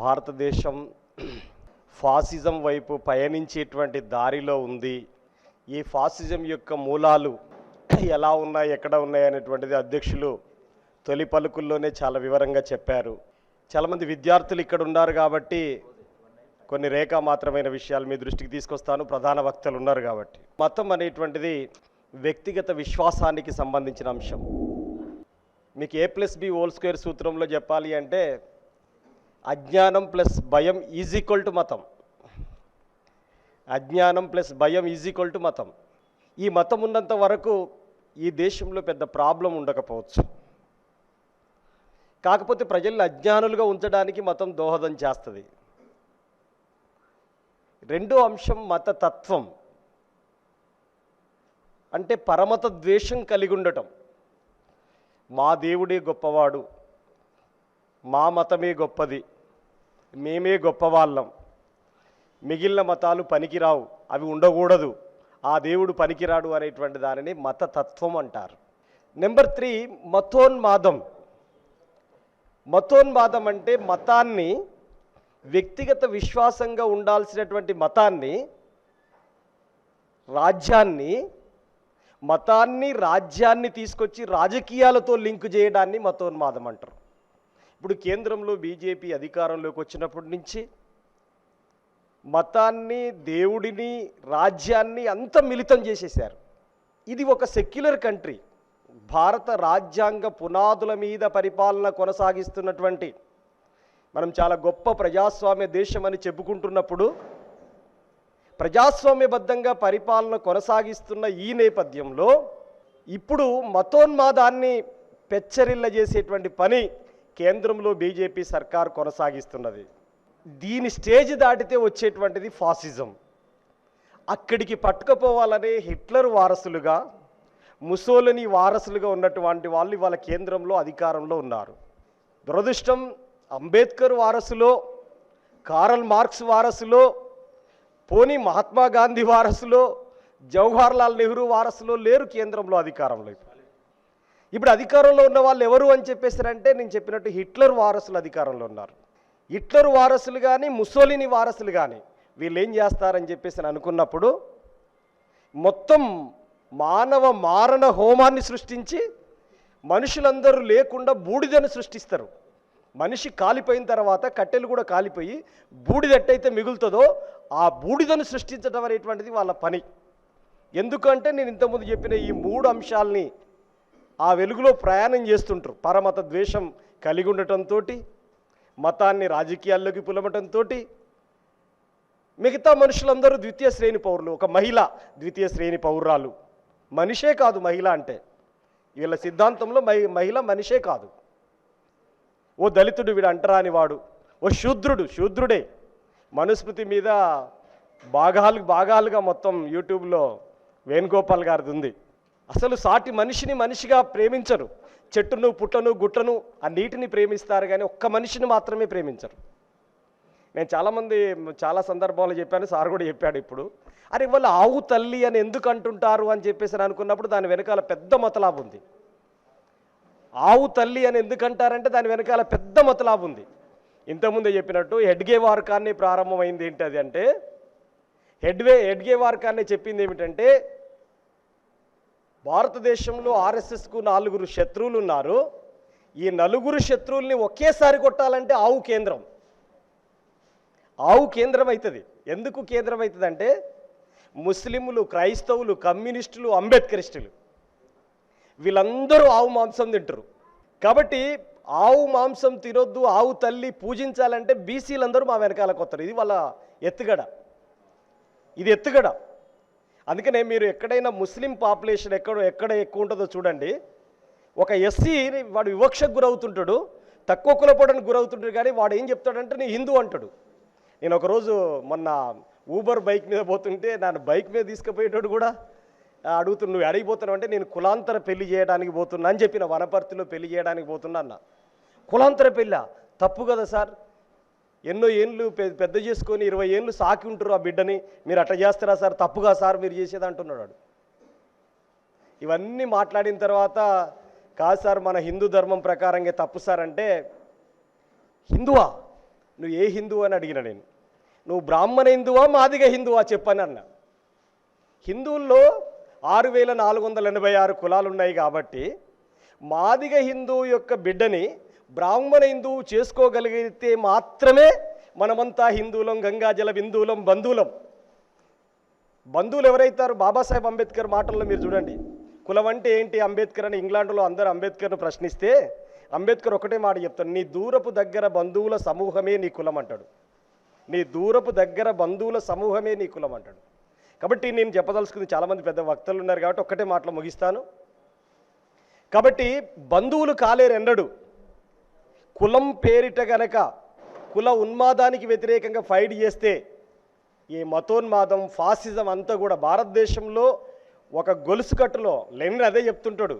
భారతదేశం ఫాసిజం వైపు పయనించేటువంటి దారిలో ఉంది. ఈ ఫాసిజం యొక్క మూలాలు ఎలా ఉన్నాయి ఎక్కడ ఉన్నాయి అనేటువంటిది అధ్యక్షులు తొలి పలుకుల్లోనే చాలా వివరంగా చెప్పారు. చాలామంది విద్యార్థులు ఇక్కడ ఉన్నారు కాబట్టి కొన్ని రేఖా మాత్రమైన విషయాలు మీ దృష్టికి తీసుకొస్తాను. ప్రధాన వక్తలు ఉన్నారు కాబట్టి. మతం అనేటువంటిది వ్యక్తిగత విశ్వాసానికి సంబంధించిన అంశం. మీకు A plus B whole square సూత్రంలో చెప్పాలి అంటే అజ్ఞానం ప్లస్ భయం ఈజ్ ఈక్వల్ టు మతం. అజ్ఞానం ప్లస్ భయం ఈజ్ ఈక్వల్ టు మతం. ఈ మతం ఉన్నంత వరకు ఈ దేశంలో పెద్ద ప్రాబ్లం ఉండకపోవచ్చు. కాకపోతే ప్రజల్ని అజ్ఞానులుగా ఉంచడానికి మతం దోహదం చేస్తుంది. రెండో అంశం మతతత్వం అంటే పరమత ద్వేషం కలిగి ఉండటం. మా దేవుడే గొప్పవాడు. మా మతమే గొప్పది. మేమే గొప్పవాళ్ళం. మిగిలిన మతాలు పనికిరావు. అవి ఉండకూడదు. ఆ దేవుడు పనికిరాడు అనేటువంటి దానిని మతతత్వం అంటారు. Number three మతోన్మాదం. మతోన్మాదం అంటే మతాన్ని వ్యక్తిగత విశ్వాసంగా ఉండాల్సినటువంటి మతాన్ని రాజ్యాన్ని మతాన్ని రాజ్యాన్ని తీసుకొచ్చి రాజకీయాలతో లింక్ చేయడాన్ని మతోన్మాదం అంటారు. ఇప్పుడు కేంద్రంలో బీజేపీ అధికారంలోకి వచ్చినప్పటి నుంచి మతాన్ని దేవుడిని రాజ్యాన్ని అంత మిళితం చేసేశారు. ఇది ఒక సెక్యులర్ కంట్రీ. భారత రాజ్యాంగ పునాదుల మీద పరిపాలన కొనసాగిస్తున్నటువంటి మనం చాలా గొప్ప ప్రజాస్వామ్య దేశం అని చెప్పుకుంటున్నప్పుడు ప్రజాస్వామ్యబద్ధంగా పరిపాలన కొనసాగిస్తున్న ఈ నేపథ్యంలో ఇప్పుడు మతోన్మాదాన్ని పెచ్చరిల్ల చేసేటువంటి పని కేంద్రంలో బీజేపీ సర్కార్ కొనసాగిస్తున్నది. దీని స్టేజ్ దాటితే వచ్చేటువంటిది ఫాసిజం. అక్కడికి పట్టుకుపోవాలనే హిట్లర్ వారసులుగా ముసోలిని వారసులుగా ఉన్నటువంటి వాళ్ళు ఇవాళ కేంద్రంలో అధికారంలో ఉన్నారు. దురదృష్టం అంబేద్కర్ వారసులో కారల్ మార్క్స్ వారసులో పోనీ మహాత్మా గాంధీ వారసులో జవహర్లాల్ నెహ్రూ వారసులో లేరు కేంద్రంలో అధికారంలో ఇప్పుడు అధికారంలో ఉన్న వాళ్ళు ఎవరు అని చెప్పేసారంటే నేను చెప్పినట్టు హిట్లర్ వారసులు అధికారంలో ఉన్నారు. హిట్లర్ వారసులు కానీ ముసోలిని వారసులు కానీ వీళ్ళు ఏం చేస్తారని చెప్పేసి అనుకున్నప్పుడు మొత్తం మానవ మారణ హోమాన్ని సృష్టించి మనుషులందరూ లేకుండా బూడిదను సృష్టిస్తారు. మనిషి కాలిపోయిన తర్వాత కట్టెలు కూడా కాలిపోయి బూడిద ఎట్టయితే మిగులుతుందో ఆ బూడిదను సృష్టించడం అనేటువంటిది వాళ్ళ పని. ఎందుకంటే నేను ఇంతకుముందు చెప్పిన ఈ మూడు అంశాలని ఆ వెలుగులో ప్రయాణం చేస్తుంటారు. పరమత ద్వేషం కలిగి ఉండటంతో మతాన్ని రాజకీయాల్లోకి పులమటంతో మిగతా మనుషులందరూ ద్వితీయ శ్రేణి పౌరులు. ఒక మహిళ ద్వితీయ శ్రేణి పౌరురాలు. మనిషే కాదు మహిళ అంటే. వీళ్ళ సిద్ధాంతంలో మహి మహిళ మనిషే కాదు. ఓ దళితుడు వీడు అంటరాని వాడు. ఓ శూద్రుడు శూద్రుడే. మనుస్మృతి మీద భాగాలు భాగాలుగా మొత్తం యూట్యూబ్లో వేణుగోపాల్ గారిది ఉంది. అసలు సాటి మనిషిని మనిషిగా ప్రేమించరు. చెట్టును పుట్టను గుట్టను ఆ నీటిని ప్రేమిస్తారు కానీ ఒక్క మనిషిని మాత్రమే ప్రేమించరు. నేను చాలామంది చాలా సందర్భాల్లో చెప్పాను సార్ కూడా చెప్పాడు ఇప్పుడు. అరే వాళ్ళు ఆవు తల్లి అని ఎందుకు అంటుంటారు అని చెప్పేసి అనుకున్నప్పుడు దాని వెనకాల పెద్ద మతలాభం ఉంది. ఆవు తల్లి అని ఎందుకు అంటారంటే దాని వెనకాల పెద్ద మతలాభం ఉంది. ఇంతకుముందే చెప్పినట్టు హెడ్గే వార్కాన్ని ప్రారంభమైంది ఏంటి అది అంటే హెడ్వే హెడ్గే వార్కాన్ని చెప్పింది ఏమిటంటే భారతదేశంలో ఆర్ఎస్ఎస్కు నలుగురు శత్రువులు ఉన్నారు. ఈ నలుగురు శత్రువుల్ని ఒకేసారి కొట్టాలంటే ఆవు కేంద్రం. ఆవు కేంద్రం అవుతుంది ఎందుకు కేంద్రం అవుతుంది అంటే ముస్లింలు క్రైస్తవులు కమ్యూనిస్టులు అంబేద్కరిస్టులు వీళ్ళందరూ ఆవు మాంసం తింటారు కాబట్టి ఆవు మాంసం తినొద్దు ఆవు తల్లి పూజించాలంటే బీసీలందరూ మా వెనకాల కొత్తారు. ఇది వాళ్ళ ఎత్తుగడ. ఇది ఎత్తుగడ. అందుకనే మీరు ఎక్కడైనా ముస్లిం పాపులేషన్ ఎక్కడ ఎక్కడ ఎక్కువ ఉంటుందో చూడండి. ఒక ఎస్సీ వాడు వివక్షకు గురవుతుంటాడు తక్కువ కులపడానికి గురవుతుంటాడు కానీ వాడు ఏం చెప్తాడంటే నీ హిందూ అంటాడు. నేను ఒకరోజు మొన్న ఊబర్ బైక్ మీద పోతుంటే నన్ను బైక్ మీద తీసుకుపోయేటోడు కూడా అడుగుతున్నా నువ్వు అడిగిపోతున్నావు అంటే నేను కులాంతర పెళ్ళి చేయడానికి పోతున్నా అని చెప్పిన వనపర్తిలో పెళ్ళి చేయడానికి పోతున్నా అన్న. కులాంతర పెళ్ళా? తప్పు కదా సార్. ఎన్నో ఏళ్ళు పెద్ద చేసుకొని ఇరవై ఏళ్ళు సాకి ఉంటారు ఆ బిడ్డని. మీరు అట్లా చేస్తారా సార్? తప్పుగా సార్ మీరు చేసేది అంటున్నాడు ఇవన్నీ మాట్లాడిన తర్వాత కాదు సార్ మన హిందూ ధర్మం ప్రకారంగా తప్పు సార్ అంటే హిందువా? నువ్వు ఏ హిందువు అని అడిగిన నేను. నువ్వు బ్రాహ్మణ హిందువా మాదిగ హిందువా చెప్పని అన్న. హిందువుల్లో ఆరు వేల నాలుగు వందల ఎనభై ఆరు కులాలు ఉన్నాయి కాబట్టి మాదిగ హిందువు యొక్క బిడ్డని బ్రాహ్మణ హిందువు చేసుకోగలిగితే మాత్రమే మనమంతా హిందువులం గంగాజల బిందువులం బంధువులం. బంధువులు ఎవరైతారు బాబాసాహెబ్ అంబేద్కర్ మాటల్లో మీరు చూడండి. కులం అంటే ఏంటి? అంబేద్కర్ అని ఇంగ్లాండ్లో అందరూ అంబేద్కర్ను ప్రశ్నిస్తే అంబేద్కర్ ఒకటే మాట చెప్తాడు నీ దూరపు దగ్గర బంధువుల సమూహమే నీ కులం అంటాడు. నీ దూరపు దగ్గర బంధువుల సమూహమే నీ కులం అంటాడు. కాబట్టి నేను చెప్పదలుచుకుంది చాలామంది పెద్ద వక్తలు ఉన్నారు కాబట్టి ఒక్కటే మాటలో ముగిస్తాను. కాబట్టి బంధువులు కాలేరు ఎన్నడు. కులం పేరిట గనక కుల ఉన్మాదానికి వ్యతిరేకంగా ఫైట్ చేస్తే ఈ మతోన్మాదం ఫాసిజం అంతా కూడా భారతదేశంలో ఒక గొలుసు కట్టులో లెనిన్ అదే చెప్తుంటాడు.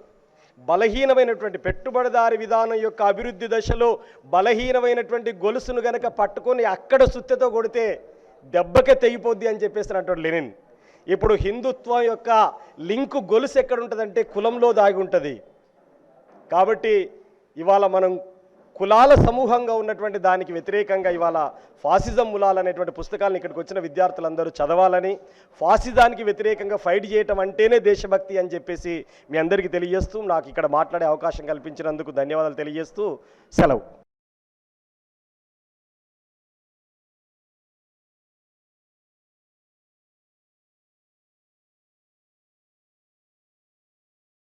బలహీనమైనటువంటి పెట్టుబడిదారి విధానం యొక్క అభివృద్ధి దశలో బలహీనమైనటువంటి గొలుసును గనక పట్టుకొని అక్కడ సుత్తెతో కొడితే దెబ్బకే తెగిపోద్ది అని చెప్పేసి అంటాడు లెనిన్. ఇప్పుడు హిందుత్వం యొక్క లింకు గొలుసు ఎక్కడ ఉంటుందంటే కులంలో దాగి ఉంటుంది. కాబట్టి ఇవాళ మనం కులాల సమూహంగా ఉన్నటువంటి దానికి వ్యతిరేకంగా ఇవాళ ఫాసిజం మూలాలు అనేటువంటి పుస్తకాలను ఇక్కడికి వచ్చిన విద్యార్థులందరూ చదవాలని ఫాసిజానికి వ్యతిరేకంగా ఫైట్ చేయటం అంటేనే దేశభక్తి అని చెప్పేసి మీ అందరికీ తెలియజేస్తూ నాకు ఇక్కడ మాట్లాడే అవకాశం కల్పించినందుకు ధన్యవాదాలు తెలియజేస్తూ సెలవు.